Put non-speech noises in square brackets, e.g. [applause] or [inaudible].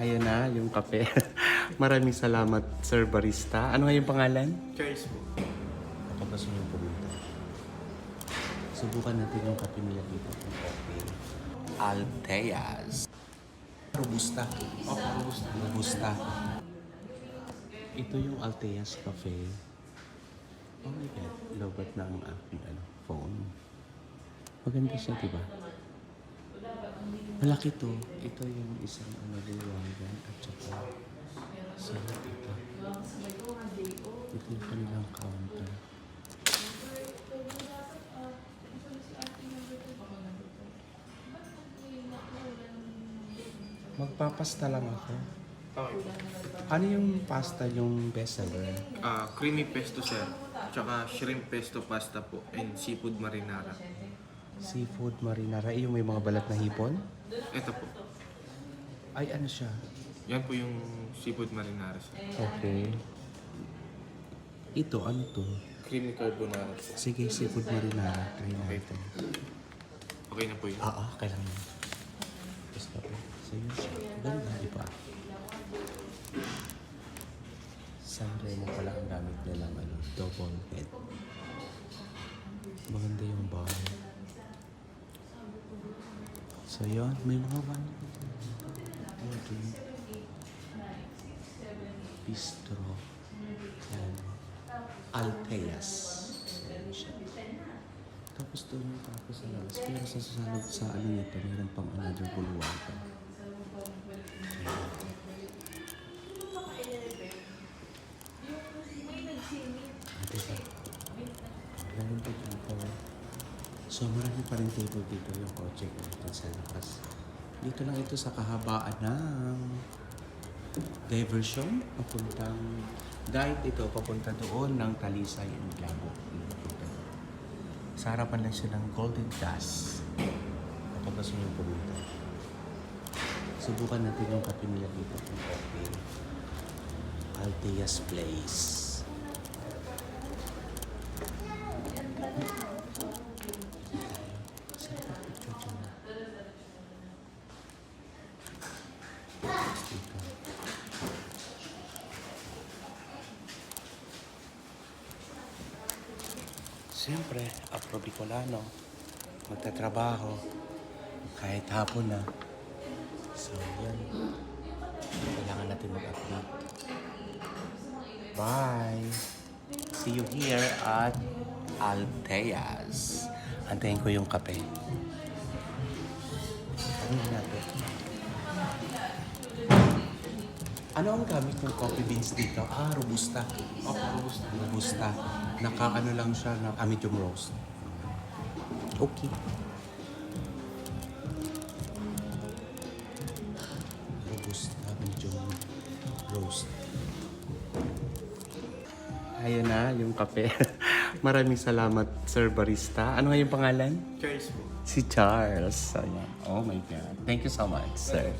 Ayun na, yung kape. [laughs] Maraming salamat, Sir Barista. Ano nga yung pangalan? Charles po. Ako gusto nyo pumunta. Subukan natin yung kape nila dito kung okay. Alteas. Robusta. Opo, robusta. Robusta. Ito yung Alteas Cafe. Oh my God. Lobat na ang aking ano, phone. Maganda siya, di ba? Malaki to. Ito yung isang ano, liwangan at saka sarap ito. Ito yung kanilang counter. Magpapasta lang ako. Okay. Ano yung pasta yung bestseller? Ah, creamy pesto sir. Tsaka shrimp pesto pasta po. And seafood marinara. Seafood marinara. Eh, Yung may mga balat na hipon? Ito po. Ay, ano siya? Yan po yung seafood marinara sir. Okay. Ito, ano to? Creamy carbonara. Sige, seafood marinara. Try natin. Okay na po yun. Oo, kailangan. Basta po. Siya. Ganda, di ba? Sanremo pala ang gamit nilang ano, double bed. Maganda yung bar. So yun, may mga one. Modern. Bistro. Yan. Alteas. Tapos doon yung tapos sa labas. Pero sa susunod sa ano nito, meron pang another bulwagan. Ah, diba? Ganun po dito. So marami pa rin table dito yung kotse ko dito sa labas. Dito lang ito sa kahabaan ng diversion papuntang guide ito papunta doon ng Talisay and doon. Sa harapan lang siya ng Golden Gas. Kapag gusto nyo pumunta. Subukan natin yung kape nila dito. Alteas Place. Siyempre, Afro Bicolano, magtatrabaho, kahit hapon na. So, yan. Kailangan natin mag-update. Bye! See you here at Alteas. Antayin ko yung kape. Ano natin? Ano ang gamit ng coffee beans dito? Ah, robusta. Opo, robusta. Robusta. Naka-ano lang siya na ah, medium roast. Okay. Robusta, medium roast. Ayun na, yung kape. [laughs] Maraming salamat, Sir Barista. Ano nga yung pangalan? Charles po. Si Charles. Ayan. Oh my God. Thank you so much, sir.